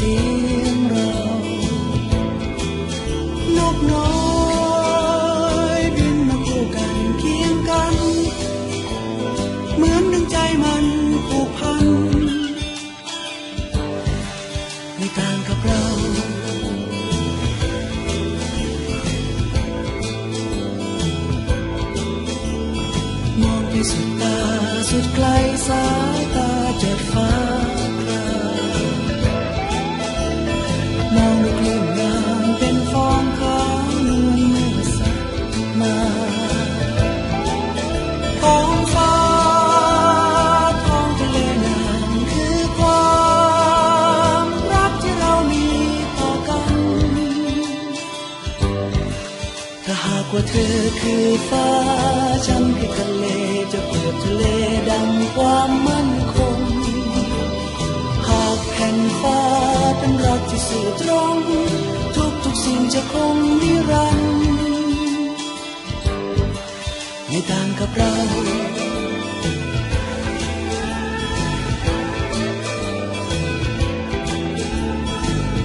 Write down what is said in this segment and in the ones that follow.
see. เธอคือฟ้าฉันคือทะเลจะเปรียบทะเลดังความมั่นคง หากแผ่นฟ้าเป็นรักที่สื่อตรง ทุกทุกสิ่งจะคงนิรันดร์ไม่ต่างกับเรา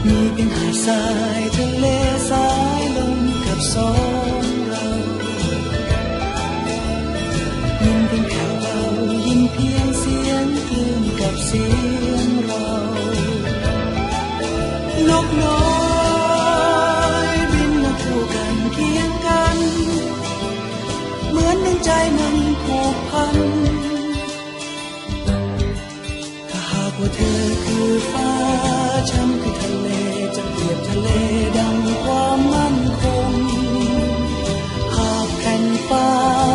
มีเป็นหาดทรายทะเลสายลมกับสองเรายินเป็นข่าวเบายินเพียงเสียงคลื่นกับเสียงเรานกน้อย จะเปรียบทะเลดังความมั่นคง หากแผ่นฟ้า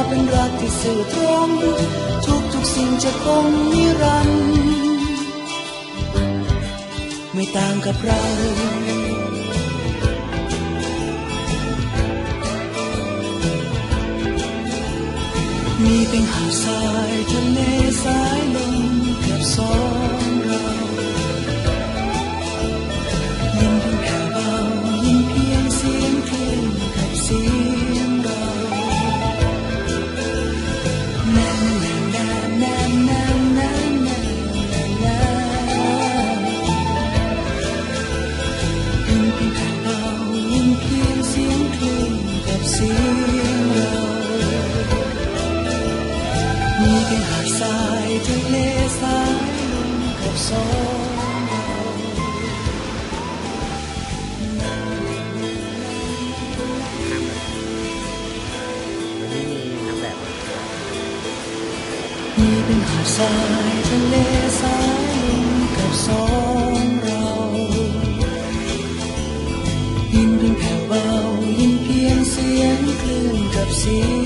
เป็นรักที่สื่อตรง ทุกทุกสิ่งจะคงนิรันดร์ไม่ต่างกับเรามีเป็นหาดทรายทะเลสายลมกับสอง พียงหาดทรายทะเลสายล see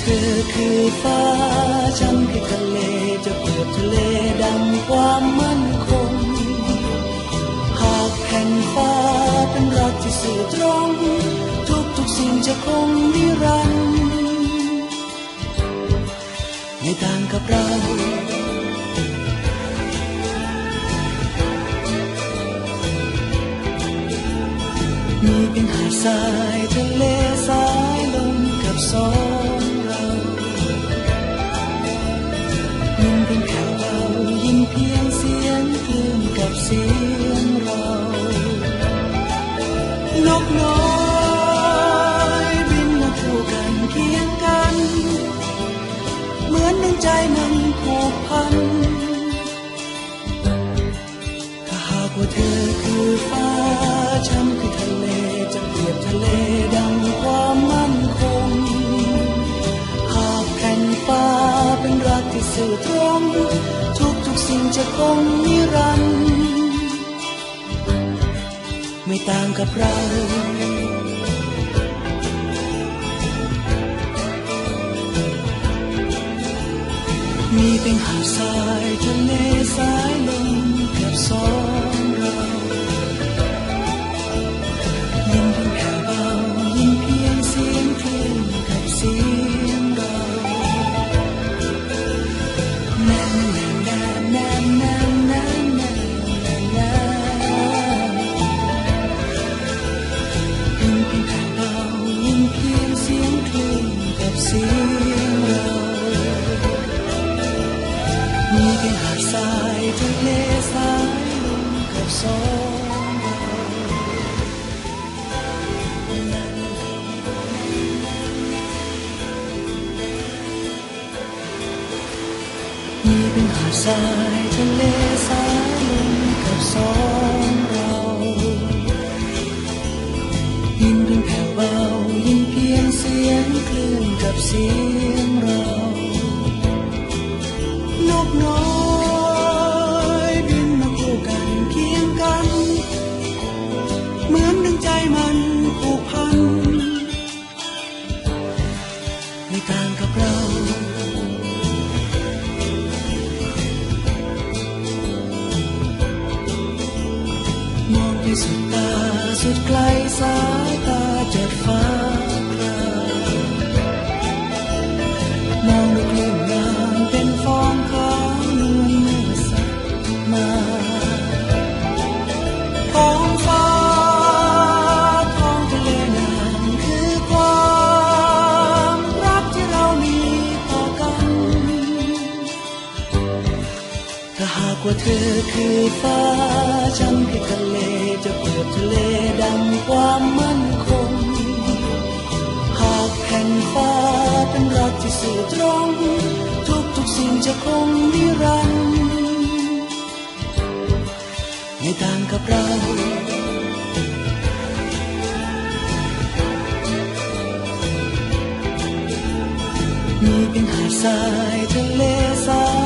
เธอคือฟ้าฉันคือทะเลจะเปรียบทะเลดังความมั่นคง หากแผ่นฟ้าเป็นรักที่สื่อตรง ทุกทุกสิ่งจะคงนิรันดร์ไม่ต่างกับเรามีเป็นหาดทรายทะเลสายลมกับสอง นกน้อยบินมาคู่กันเคียงกัน เหมือนดวงใจมันผูกพัน ถ้าหากว่าเธอคือฟ้าฉันคือทะเลจะเปรียบทะเลดังความมั่นคง หากแผ่นฟ้าเป็นรักที่สื่อตงทุกทุกสิ่งจะคงนิรันดร์ ไม่ต่างกับเรามีเป็นหาดทรายทะเลสายลมกับสอง đau nhưng khi riêng thương gặp riêng nhau như cái hạt dài tôi lê dài luôn gặp gió như bên hạt dài tôi เสียงเรานกน้อย ธอคือฟ้าฉันคือทะเลจะเปิดทะเลดังความมั่นคง หากแผ่นฟ้าเป็นรักที่สื่อตรง ทุกทุกสิ่งจะคงนิรันดร์ไม่ต่างกับเรามีเป็นหาดทรายทะเลทราย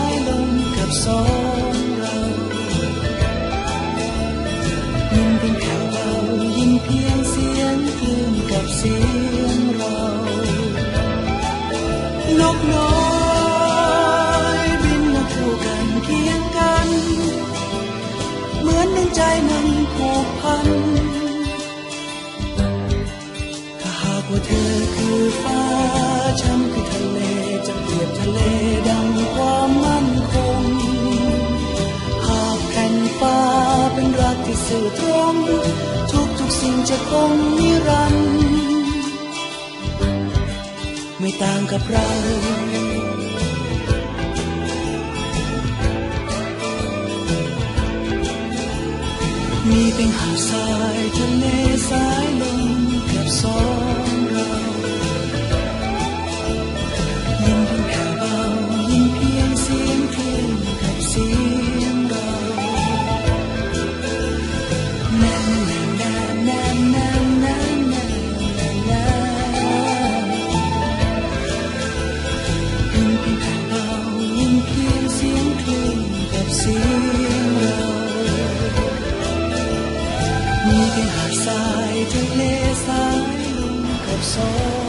จะคงนิรันด์ไม่ต่างกับเรามีเป็นหาดทรายทะเลสายลมกับสอง ทะเลสายลมกับสอง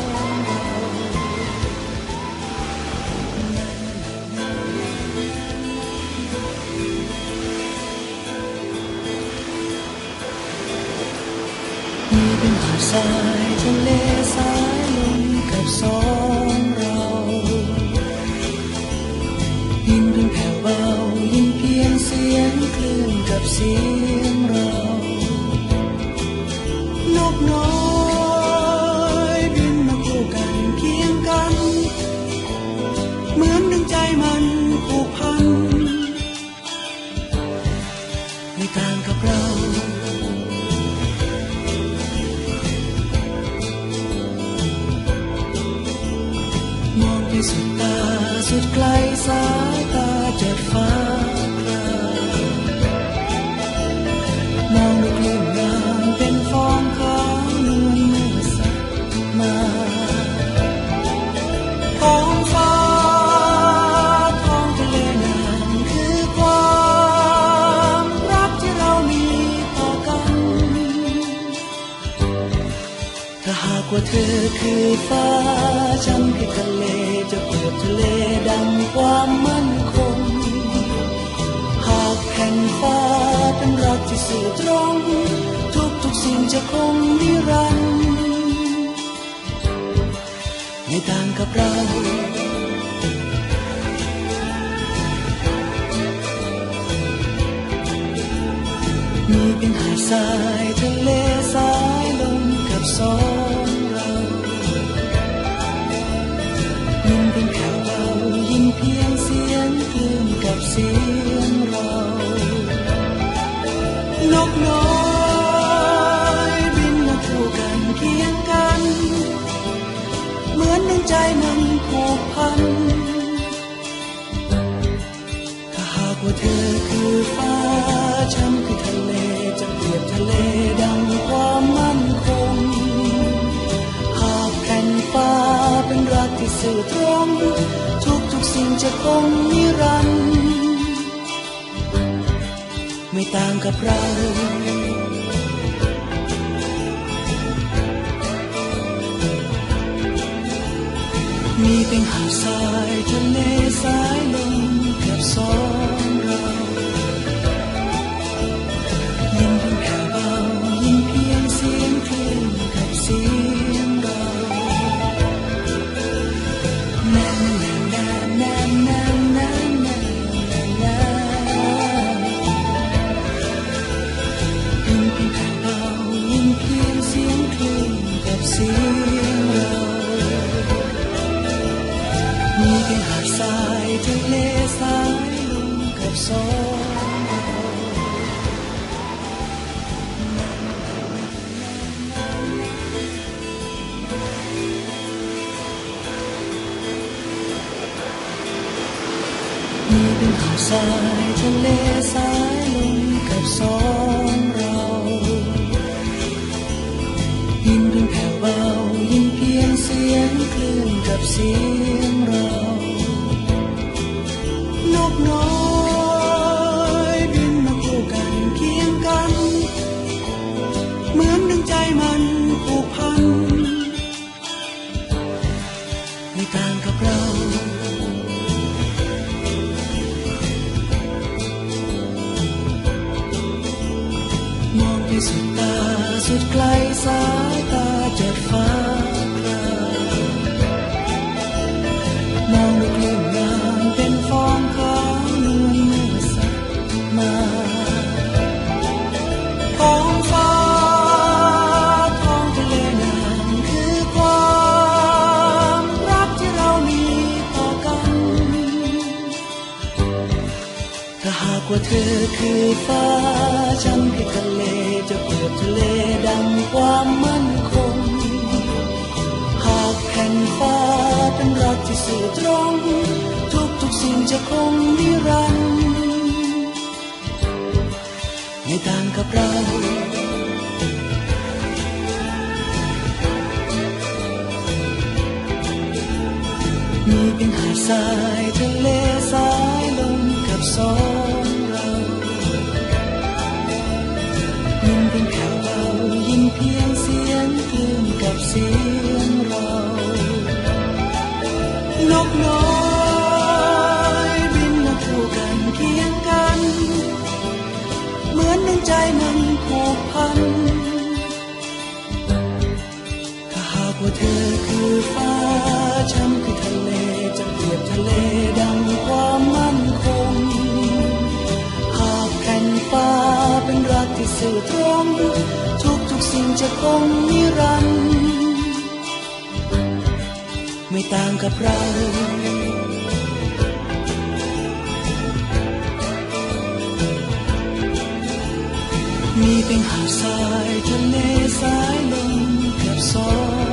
น้อยบินมาคู่กันเคียงกัน เหมือนดึงใจมันผูกพันไม่างกับเรามองไปสุดตาสุดไกล ธอคือฟ้าฉันคือทะเลจะเปรียบทะเลดังความมั่นคง หากแผ่นฟ้าเป็นรักที่สื่อตรง ทุกทุกสิ่งจะคงนิรันดร์ไม่ต่างกับเรามีเป็นหาดทรายทะเลสายลมกับสอง สียงเรานกน้อยบินมาคู่กันเคียงกัน เหมือนดวงใจมันผูกพัน ถ้าหากว่าเธอคือฟ้าฉันคือทะเลจะเปรียบทะเลดังความมั่นคง หากแผ่นฟ้าเป็นรักที่สื่อตรง ทุกทุกๆสิ่งจะคงนิรันดร์ ไม่ต่างกับเรามีเป็นหาดทรายทะเลสายลมกับสอง 只有已經鞋晒脫呢晒窿及鎖。已經行晒盡呢晒窿及鎖。 สียงเรานกน้อยบินมาคู่กันเคียงกัน เหมือนดังใจมันผูกพันไม่ต่างกับเรามองไปสุดตาสุดไกลสาย เธอคือฟ้าฉันคือทะเลจะเปรียบทะเลดังความมั่นคง หากแผ่นฟ้าเป็นรักที่สื่อตรง ทุกทุกสิ่งจะคงนิรันดร์ไม่ต่างกับเรามีเป็นหาดทรายทะเลสา จะคงนิรันดร์ไม่ต่างกับเรามีเป็นหาดทรายทะเลสายลมกับสองเรายิ่ง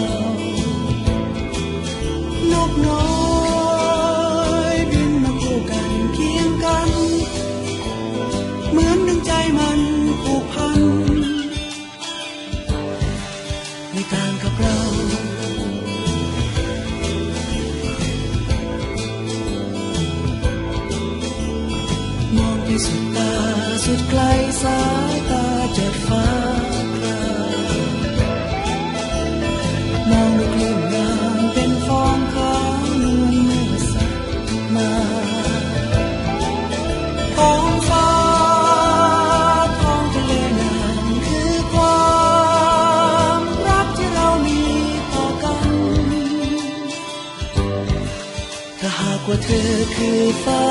ากว่าเธอคือฟ้า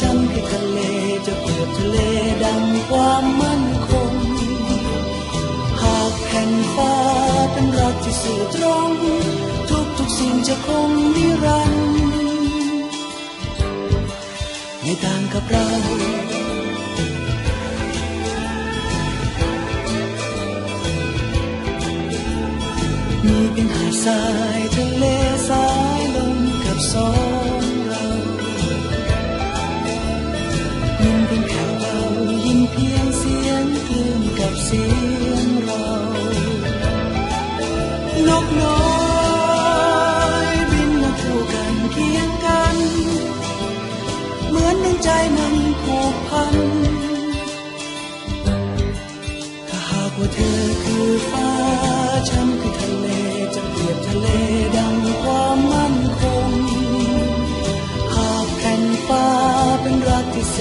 ฉันคือทะเลจะเปรียบทะเลดังความมั่นคง หากแผ่นฟ้าเป็นรักที่สื่อตรง ทุกทุกๆสิ่งจะคงนิรันดร์ไม่ต่างกับเรามีเป็นหาดทรายทะเลสายลมกับสอง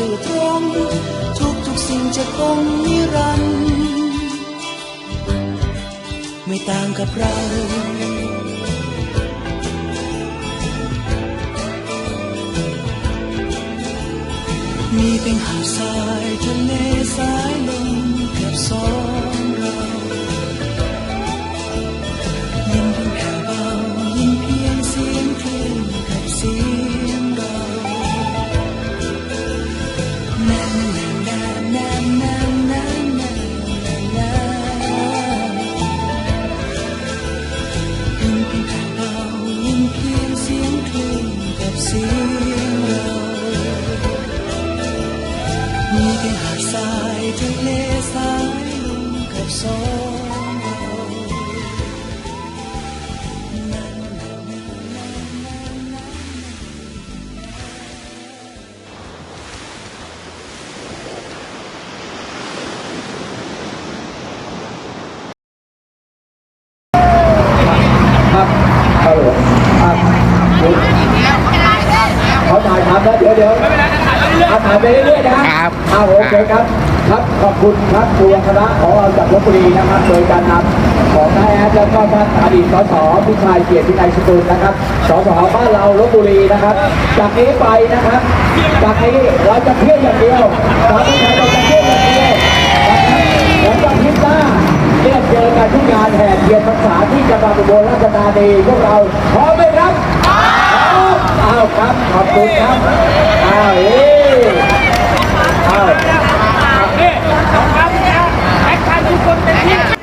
ซื่อตรง ทุกทุกสิ่งจะคงนิรันดร์ไม่ต่างกับเรามีเป็นหาดทรายทะเลสายลมกับสอง lê sái lung cặp soi ผู้ชายเกียรตินายสกุลนะครับ สสบ้านเราลบบุรีนะครับ จากนี้ไปนะครับ จากนี้เราจะเที่ยวอย่างเดียวเราจะใช้เราจะเที่ยวอย่างเดียวผมจะบพิซซ่าเรียกเจอกันทุกงานแห่เกียรติภาษาที่จังหวัดอุบลราชธานีพวกเราพร้อมไหมครับอ้าวครับ ขอบคุณครับอ้าวอ้อ้าว แอคชั่นทุกคนเต็มที่